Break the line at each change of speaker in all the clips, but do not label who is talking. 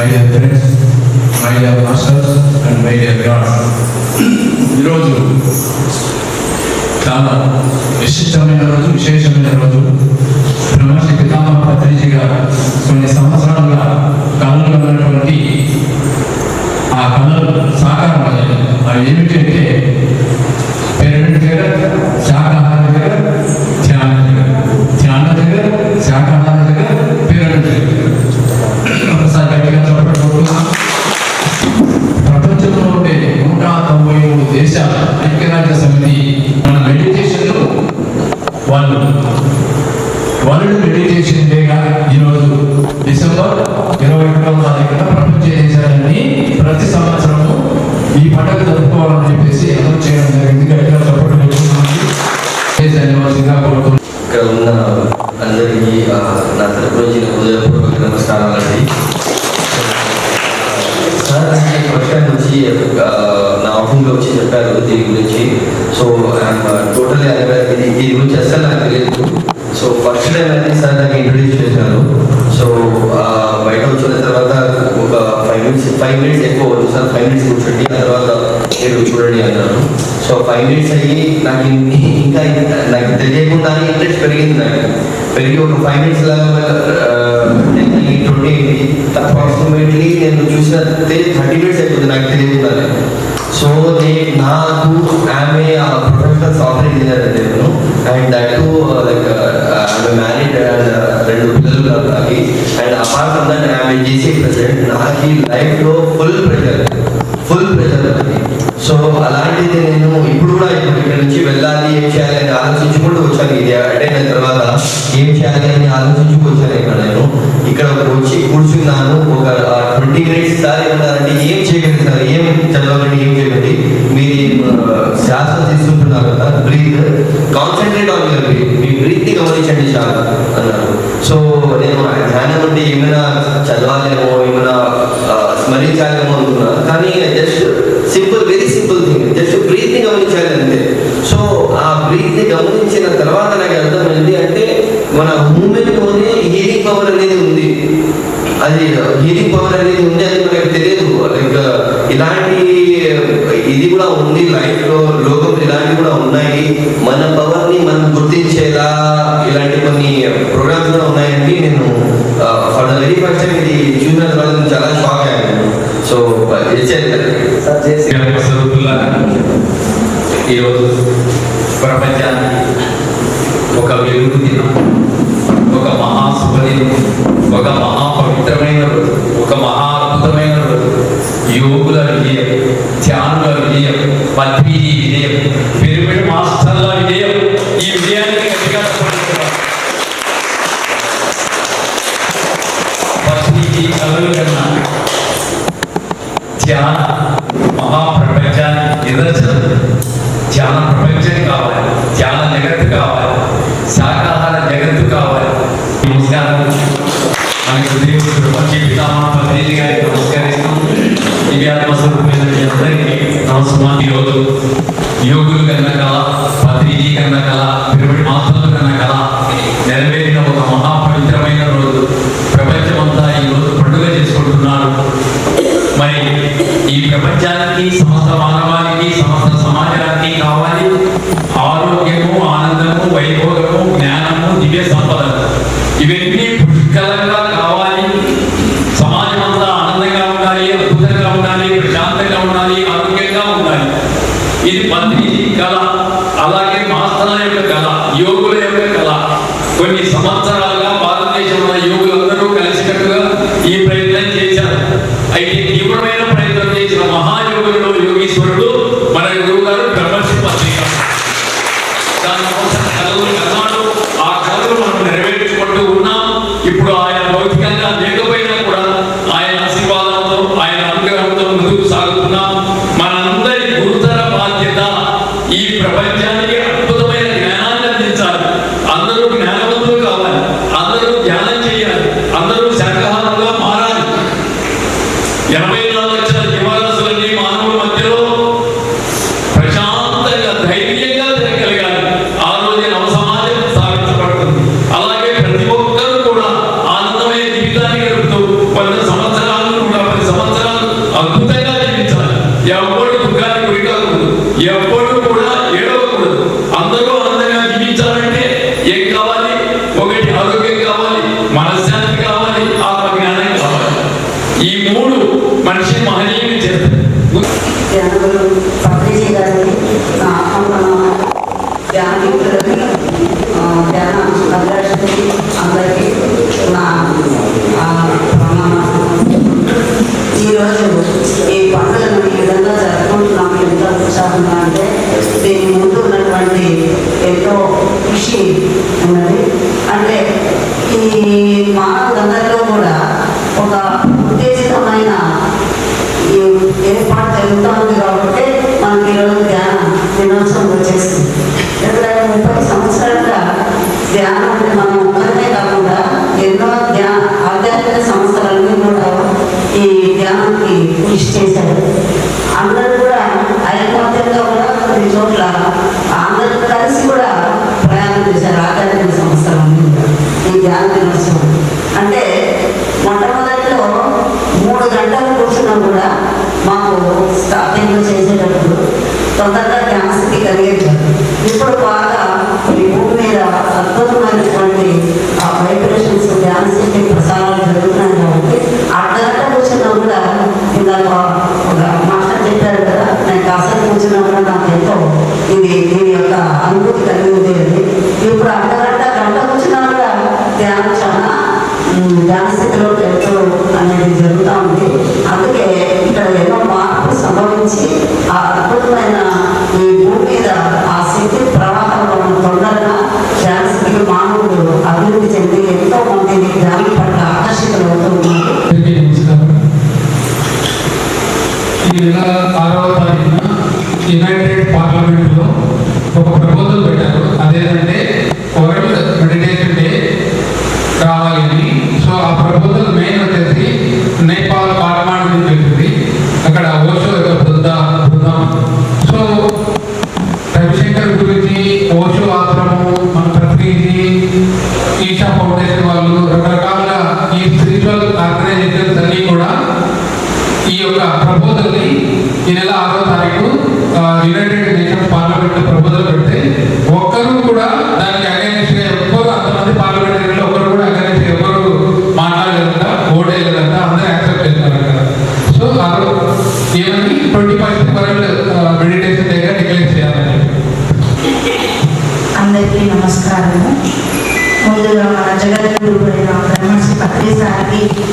My dear friends my dear masters and my dear god ఈరోజు చాలా విశిష్టమైన రోజు విశేషమైన రోజు. బ్రహ్మశ్రీ పితామహ పత్రిజీ కొన్ని సంవత్సరాలుగా
చెప్పారు దీని గురించి. సో ఐఎమ్ టోటలీ అవేర్ దీని గురించి అసలు నాకు తెలియదు. సో ఫస్ట్ టైం అయితే సార్ నాకు ఇంట్రడ్యూస్ చేశాను సో బయట వచ్చిన తర్వాత ఒక ఫైవ్ మినిట్స్ ఫైవ్ మినిట్స్ ఎక్కువ వద్దు సార్. ఫైవ్ మినిట్స్ కూర్చోండి ఆ తర్వాత మీరు చూడండి అన్నాను సో ఫైవ్ మినిట్స్ అయ్యి నాకు ఇంకా నాకు తెలియకుండా ఇంట్రెస్ట్ పెరిగింది నాకు. పెరిగి ఒక ఫైవ్ మినిట్స్ లాగా ట్వంటీ అప్రాక్సిమేట్లీ నేను చూసిన థర్టీ మినిట్స్ అయిపోతుంది నాకు తెలియకుండానే. సో నేను నాకు ఆమె ప్రొఫెషనల్ సాఫ్ట్వేర్ ఇంజనీర్ నేను అండ్ దట్ టు చదవాలేమో ఏమైనా స్మరించాలేమో అనుకున్నా. కానీ just simple very simple thing. Just బ్రీత్ని గమనించాలి అంతే. సో ఆ బ్రీత్ని గమనించిన తర్వాత నాకు అర్థమైంది అంటే మన మూమెంట్లోనే హీలింగ్ పవర్ అనేది ఉంది. అది హీలింగ్ పవర్ అనేది ఉంది అని మనకు తెలియదు. లైక్ ఇలాంటి ఇది కూడా ఉంది లైఫ్లో. లోకం ఇలాంటివి కూడా ఉన్నాయి. మన పవర్ని మనం గుర్తించేలా ఇలాంటి కొన్ని ప్రోగ్రామ్స్ కూడా ఉన్నాయండి. నేను for the very first time ఇది చూసిన తర్వాత చాలా షాక్ అయ్యాను. సో
ఈరోజు ప్రపంచానికి ఒక వెలుగు దినం ఒక మహా శుభదినం ఒక మహా పవిత్రమైన రోజు ఒక మహా అద్భుతమైన రోజు. యోగుల విజయం ధ్యానుల విజయం పద్మిని విజయం పిరమిడ్ మాస్టర్ల విజయం ఈ విజయానికి గట్టిగా చప్పట్లు పద్మిని కన్నా ధ్యాన మహాప్రపంచాన్ని నిదర్శనం. ధ్యాన ప్రపంచం కావాలి. ధ్యాన జగత్తు కావాలి. శాకాహార మా గంధంలో కూడా
Ataleta ఫౌండేషన్ వాళ్ళు రకరకాల ఈ స్పిరిచువల్ ఆర్గనైజేషన్స్ అన్ని కూడా ఈ యొక్క ప్రపోజల్ని ఈ నెల ఆరో తారీఖు యునైటెడ్ నేషన్స్ పార్లమెంట్ ప్రపోజల్ పెడితే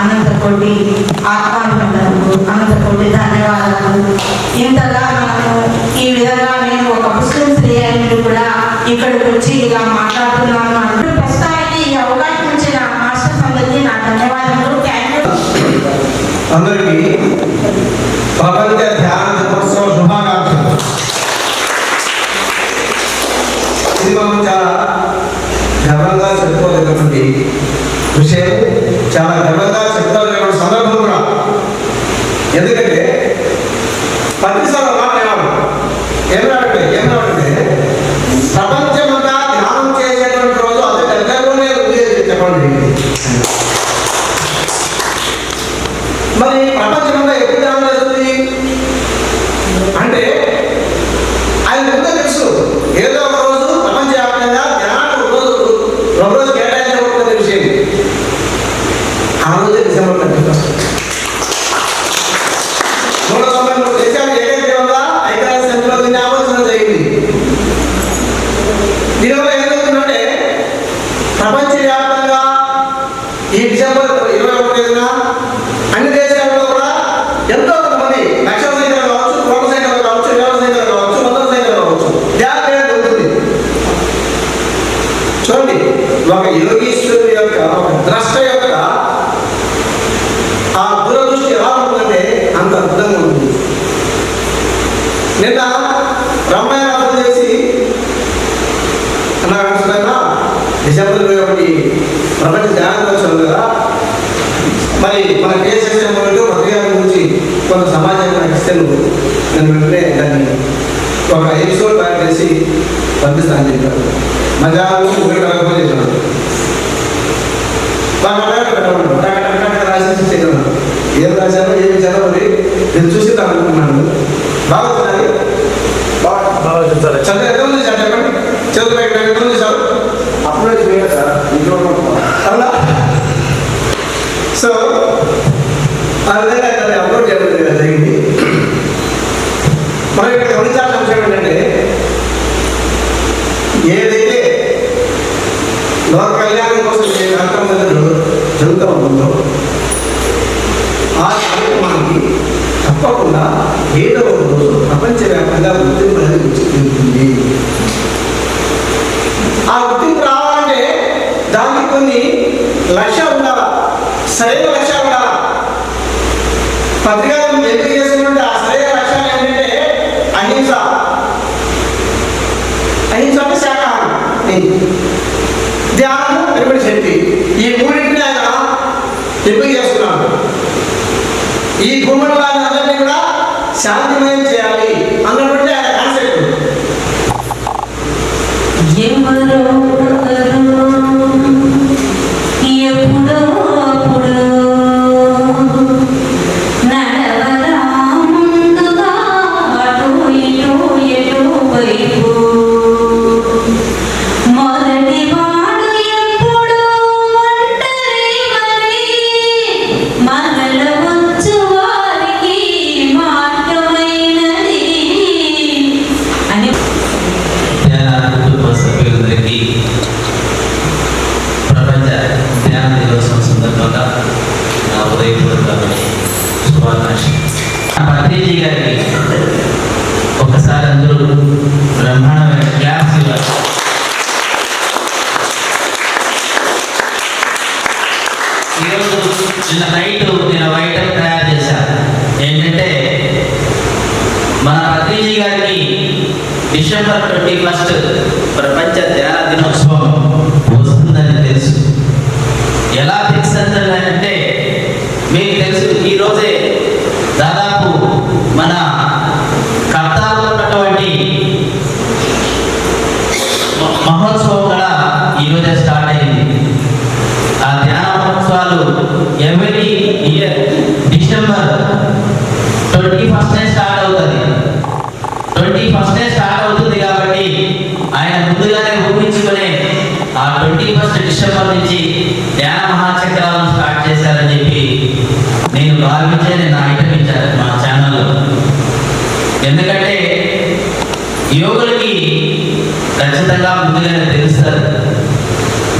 అనంతకోటి ఆత్మాభినందనకు అనంతకోటి ధన్యవాదాలు ఇంతగా మనము ఈ విధంగా నేను ఒక ముస్లిం స్త్రీ అయిన కూడా ఇక్కడికి వచ్చి ఇలా మాట్లాడుతున్నాను అంటూ ప్రస్తుతానికి ఈ అవకాశం ఇచ్చిన మాస్టర్ సంబంధించి నా ధన్యవాదాలు
అందరికీ ప్రపంచ ధ్యాన దినోత్సవ శుభాకాంక్షలు. ఇది మనం చాలా గర్వంగా చెప్పుకోదగినటువంటి విషయం. చాలా ఘనంగా చెప్తాను నేను సందర్భం కూడా ఎందుకంటే పత్రిసాల ఏమన్నా ఏమన్నా ఏమన్నా ప్రపంచ ప్రపంచవ్యాప్తంగా ఈ డిసెంబర్ మనం ఏం చేస్తామంటే హృదయాల గురించి కొంత సమాజం నాకు ఇస్తాను నేను వెంటనే దాన్ని ఒక ఎపిసోడ్ తయారు చేసి పంపిస్తాను చెప్పాను మజాలు ఒకటి ఏం రాశాను ఏం మరి నేను చూసి అనుకున్నాను బాగా చదువు
చదువు ఎక్కడ
చదువు హృదయంలో తను అప్లోడ్ కదా జరిగింది మనం ఇక్కడ
గమనించాల్సిన అంశం ఏంటంటే ఏదైతే
లోక కళ్యాణం కోసం ఏ జరుగుతూ ఉందో ఆ కార్యక్రమానికి తప్పకుండా ఏదో ఒక రోజు ప్రపంచవ్యాప్తంగా గుర్తింపు అనేది ఆ గుర్తింపు రావాలంటే దానికి కొన్ని లక్ష్యాలు ఉండాలా? సరైన లక్ష్యాలు ఉండాలా? పత్రికలను ఎంపిక చేసుకుంటే ఆ సరైన లక్ష్యాలు ఏంటంటే అహింస. అహింస అంటే శాకాహారం. ఇది. ధ్యానం పెరుగుడు శక్తి ఈ మూడింటిని ఆయన ఎంపిక చేసుకున్నాడు ఈ భూములు గుమ్మడివారిని అందరినీ కూడా శాంతిమయం
మన పత్రిజీ గారికి డిసెంబర్ ట్వంటీ ఫస్ట్ ప్రపంచ ధ్యాన దినోత్సవం వస్తుందని తెలుసు. ఎలా ఫిక్స్ అంటే మీకు తెలుసు ఈరోజే దాదాపు మన కర్తాలో ఉన్నటువంటి మహోత్సవం కూడా ఈరోజే స్టార్ట్ అయింది. ఆ ధ్యాన మహోత్సవాలు ఎవరి year December twenty first start అవుతుంది. ట్వంటీ ఫస్ట్ స్టార్ట్ అవుతుంది కాబట్టి ఆయన ముందుగానే ఊహించుకునే ఆ ట్వంటీ ఫస్ట్ డిసెంబర్ నుంచి ధ్యాన మహాచక్రాలను స్టార్ట్ చేశారని చెప్పి నేను భావించే నేను ఐటమ్ ఇచ్చాను మా ఛానల్లో. ఎందుకంటే యోగులకి ఖచ్చితంగా ముందుగానే తెలుస్తారు.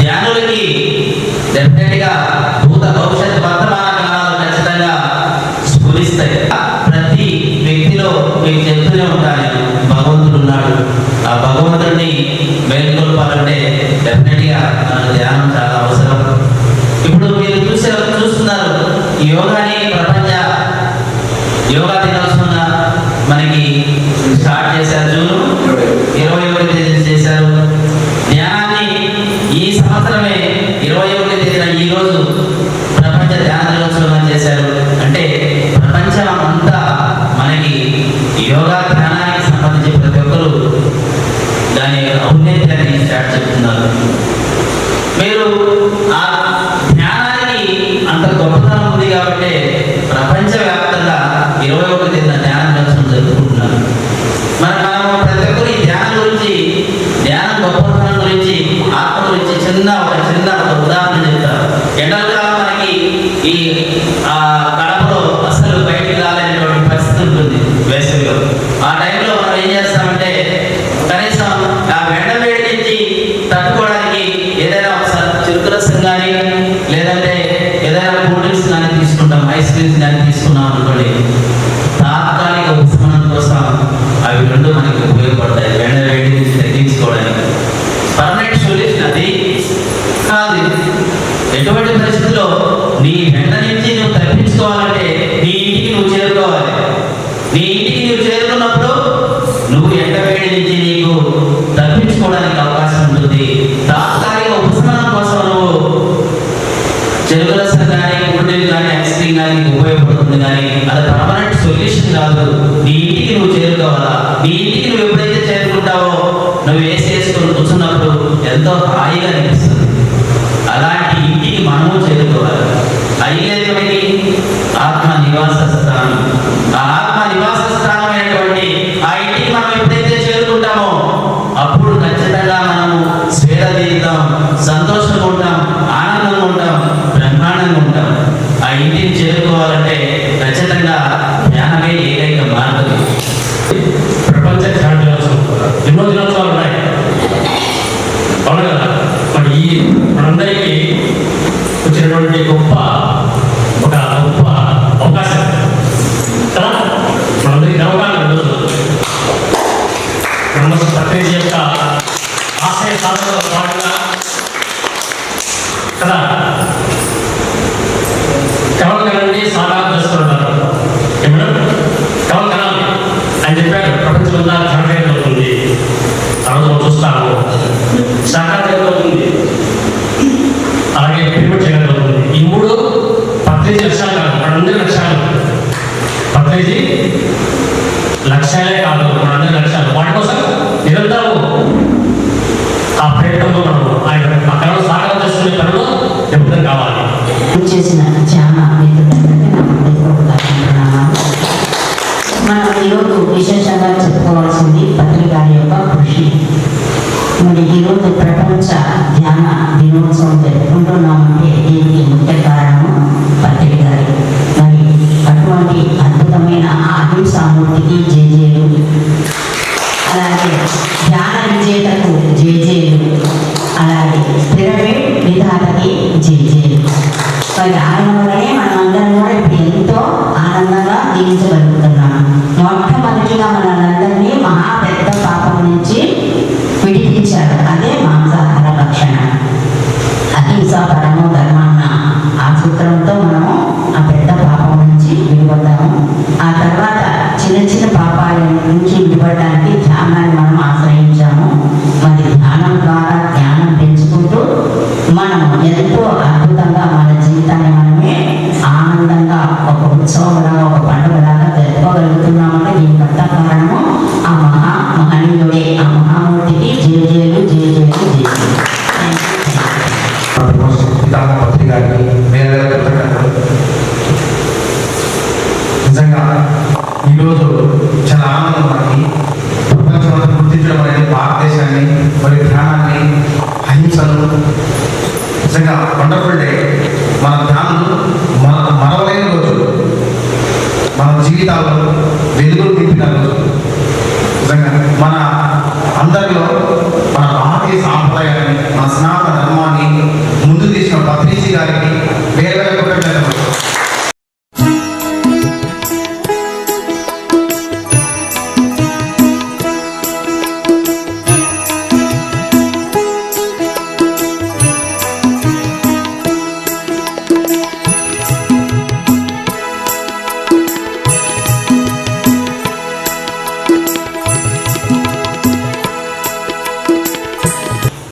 ధ్యానులకి డెఫినెట్గా భూత భవిష్యత్ వర్తమాన కాలాలు ఖచ్చితంగా స్ఫురిస్తాయి. మీకు చెప్తూనే ఉంటాను భగవంతుడు ఉన్నాడు ఆ భగవంతుడిని మేల్కొల్పాలంటే డెఫినెట్గా మన ధ్యానం చాలా అవసరం. ఇప్పుడు మీరు చూసే చూస్తున్నారు యోగాని ప్రపంచ యోగా దినోత్సవం ఎటువంటి పరిస్థితుల్లో నీ
వెంటనే ఒక
ఉత్సవంలాగా